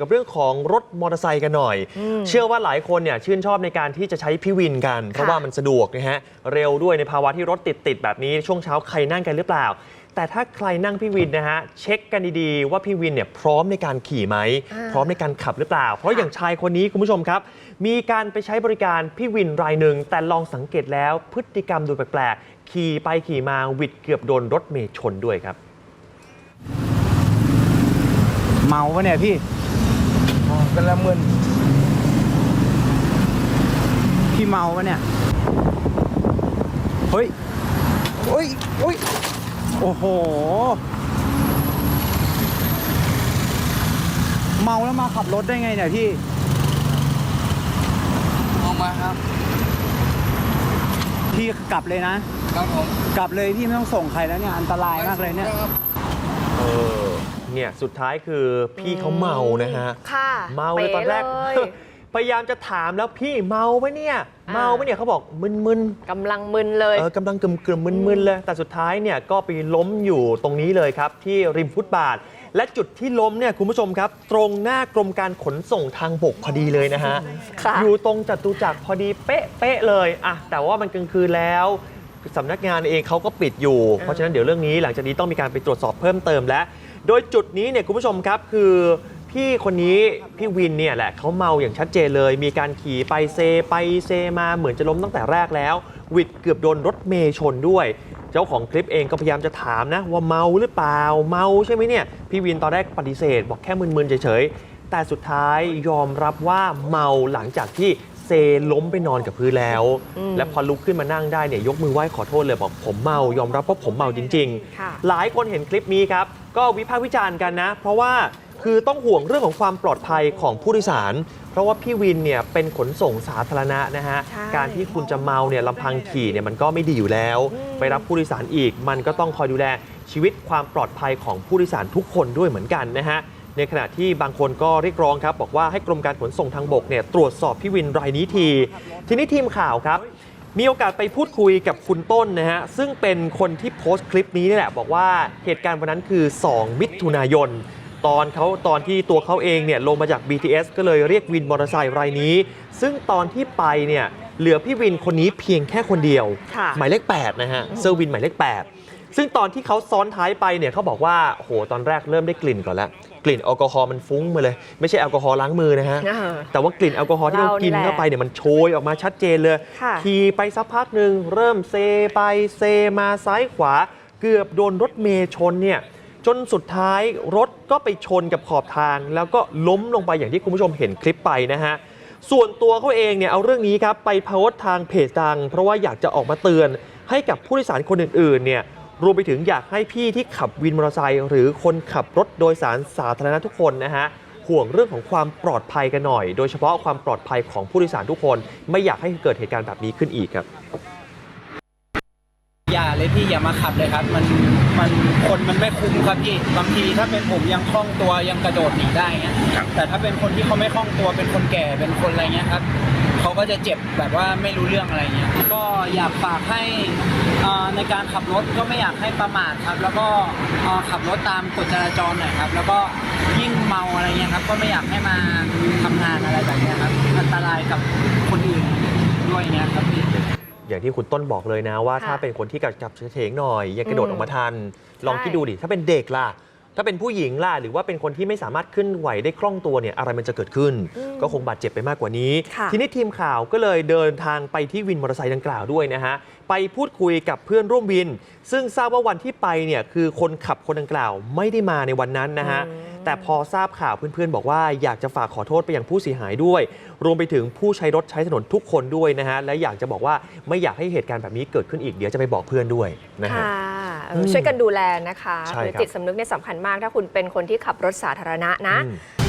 กับเรื่องของรถมอเตอร์ไซค์กันหน่อย เชื่อว่าหลายคนเนี่ยชื่นชอบในการที่จะใช้พี่วินกัน เพราะว่ามันสะดวกนะฮะ เร็วด้วยในภาวะที่รถติดติดๆแบบนี้ช่วงเช้าใครนั่งกันหรือเปล่า แต่ถ้าใครนั่งพี่วินนะฮะ เช็คกันดีๆ ว่าพี่วินเนี่ยพร้อมในการขี่ไหมอ่าพร้อมในการขับหรือเปล่า เพราะอย่างชายคนนี้คุณผู้ชมครับ มีการไปใช้บริการพี่วินรายหนึ่งแต่ลองสังเกตแล้วพฤติกรรมดูแปลกๆขี่ไปขี่มาหวิดเกือบโดนรถเมย์ชนด้วยครับ เมาปะเนี่ยพี่อ๋อ กันละหมื่นพี่เมาปะเนี่ย เฮ้ยเฮ้ยเฮ้ยโอ้โห เมาแล้วมาขับรถได้ไงเนี่ยพี่ออกมาครับ พี่กลับเลยนะ ครับผม กลับเลยพี่ไม่ต้องส่งใครแล้วเนี่ย อันตรายมากเลยเนี่ยครับเออ เนี่ยสุดท้ายคือพี่เขาเมานะฮะค่ะเมาเลยตอนแรก เป๊ะเลย พยายามจะถามแล้วพี่เมาไหมเนี่ย เมาไหมเนี่ยเขาบอกมึนกำลังมึนเลๆยเออกำลังกึมกึมๆมึนๆเลย แต่สุดท้ายเนี่ยก็ไปล้มอยู่ตรงนี้เลยครับ ที่ริมฟุตบาท และจุดที่ล้มเนี่ยคุณผู้ชมครับ ตรงหน้ากรมการขนส่งทางบกพอดีเลยนะฮะ ค่ะ อยู่ตรงจตุจักรพอดีเป๊ะๆเลยอะแต่ว่ามันกลางคืนแล้วสำนักงานเองเขาก็ปิดอยู่ เพราะฉะนั้นเดี๋ยวเรื่องนี้หลังจากนี้ต้องมีการไปตรวจสอบเพิ่มเติมแล้ว โดยจุดนี้เนี่ยคุณผู้ชมครับคือพี่คนนี้พี่วินเนี่ยแหละเขาเมาอย่างชัดเจนเลย มีการขี่ไปเซไปเซมาเหมือนจะล้มตั้งแต่แรกแล้ววิดเกือบโดนรถเมย์ชนด้วย เจ้าของคลิปเองก็พยายามจะถามนะว่าเมาหรือเปล่าเมาใช่ไหมเนี่ยพี่วินตอนแรกปฏิเสธ บอกแค่มึนๆเฉยๆแต่สุดท้ายยอมรับว่าเมาหลังจากที่ ซล้มไปนอนกับพื้นแล้วอืมและพอลุกขึ้นมานั่งได้เนี่ยยกมือไหว้ขอโทษเลยบอกผมเมายอมรับว่าผมเมาจริงค่ะๆหลายคนเห็นคลิปนี้ครับ ก็วิพากษ์วิจารณ์กันนะ เพราะว่าคือต้องห่วงเรื่องของความปลอดภัยของผู้โดยสาร เพราะว่าพี่วินเนี่ยเป็นขนส่งสาธารณะนะฮะใช่การที่คุณจะเมาเนี่ยลำพังขี่เนี่ยมันก็ไม่ดีอยู่แล้วอืมไปรับผู้โดยสารอีก มันก็ต้องคอยดูแลชีวิตความปลอดภัยของผู้โดยสารทุกคนด้วยเหมือนกันนะฮะ ในขณะที่บางคนก็เรียกร้องครับ บอกว่าให้กรมการขนส่งทางบกเนี่ยตรวจสอบพี่วินรายนี้ที ทีนี้ทีมข่าวครับ มีโอกาสไปพูดคุยกับคุณต้นนะฮะซึ่งเป็นคนที่โพสต์คลิปนี้นี่แหละบอกว่าเหตุการณ์วันนั้นคือ 2 มิถุนายน ตอนเขาตอนที่ตัวเขาเองเนี่ยลงมาจาก BTS ก็เลยเรียกวินมอเตอร์ไซค์รายนี้ ซึ่งตอนที่ไปเนี่ยเหลือพี่วินคนนี้เพียงแค่คนเดียวค่ะหมายเลข8นะฮะเซอร์วินหมายเลข 8 ซึ่งตอนที่เขาซ้อนท้ายไปเนี่ยเขาบอกว่าโอ้โหตอนแรกเริ่มได้กลิ่นก่อนแล้ว กลิ่นแอลกอฮอล์มันฟุ้งมาเลย ไม่ใช่แอลกอฮอล์ล้างมือนะฮะเออแต่ว่ากลิ่นแอลกอฮอล์ที่เราเรานี่กินแหละเข้าไปเนี่ยมันโชยออกมาชัดเจนเลยค่ะขี่ไปสักพักหนึ่งเริ่มเซไปเซมาซ้ายขวา เกือบโดนรถเมย์ชนเนี่ย จนสุดท้ายรถก็ไปชนกับขอบทาง แล้วก็ล้มลงไปอย่างที่คุณผู้ชมเห็นคลิปไปนะฮะส่วนตัวเขาเองเนี่ยเอาเรื่องนี้ครับไปโพสต์ทางเพจดัง เพราะว่าอยากจะออกมาเตือนให้กับผู้โดยสารคนอื่นๆเนี่ยรวมไปถึงอยากให้พี่ที่ขับวินมอเตอร์ไซค์หรือคนขับรถโดยสารสาธารณะทุกคนนะฮะห่วงเรื่องของความปลอดภัยกันหน่อย โดยเฉพาะความปลอดภัยของผู้โดยสารทุกคน ไม่อยากให้เกิดเหตุการณ์แบบนี้ขึ้นอีกครับ อย่าเลยพี่อย่ามาขับเลยครับ มันมันคนมันไม่คุ้มครับพี่บางทีถ้าเป็นผมยังคล่องตัวยังกระโดดหนีได้เงี้ยแต่ถ้าเป็นคนที่เขาไม่คล่องตัวเป็นคนแก่เป็นคนอะไรเงี้ยครับเขาก็จะเจ็บแบบว่าไม่รู้เรื่องอะไรเงี้ยก็อยากฝากให้อ่าในการขับรถก็ไม่อยากให้ประมาทครับ แล้วก็อ่าขับรถตามกฎจราจรหน่อยครับ แล้วก็ยิ่งเมาอะไรเงี้ยครับ ก็ไม่อยากให้มาทำงานอะไรแบบเนี้ยครับอันตรายกับคนอื่นด้วยเงี้ยครับพี่ อย่างที่คุณต้นบอกเลยนะว่าค่ะถ้าเป็นคนที่กระจับเฉงๆหน่อยยังกระโดดอืมออกมาทัน ลองใช่คิดดูดิ ถ้าเป็นเด็กล่ะ ถ้าเป็นผู้หญิงล่ะ หรือว่าเป็นคนที่ไม่สามารถขึ้นไหวได้คล่องตัวเนี่ยอะไรมันจะเกิดขึ้นอืมก็คงบาดเจ็บไปมากกว่านี้ค่ะทีนี้ทีมข่าวก็เลยเดินทางไปที่วินมอเตอร์ไซค์ดังกล่าวด้วยนะฮะไปพูดคุยกับเพื่อนร่วมวิน ซึ่งทราบว่าวันที่ไปเนี่ยคือคนขับคนดังกล่าวไม่ได้มาในวันนั้นนะฮะอืม แต่พอทราบข่าวเพื่อนๆ บอกว่าอยากจะฝากขอโทษไปยังผู้เสียหายด้วย รวมไปถึงผู้ใช้รถใช้ถนนทุกคนด้วยนะฮะ และอยากจะบอกว่าไม่อยากให้เหตุการณ์แบบนี้เกิดขึ้นอีกเดี๋ยวจะไปบอกเพื่อนด้วยนะฮะ ค่ะเอออมช่วยกันดูแลนะคะใช่หรือครับจิตสำนึกเนี่ยสำคัญมาก ถ้าคุณเป็นคนที่ขับรถสาธารณะนะ อืม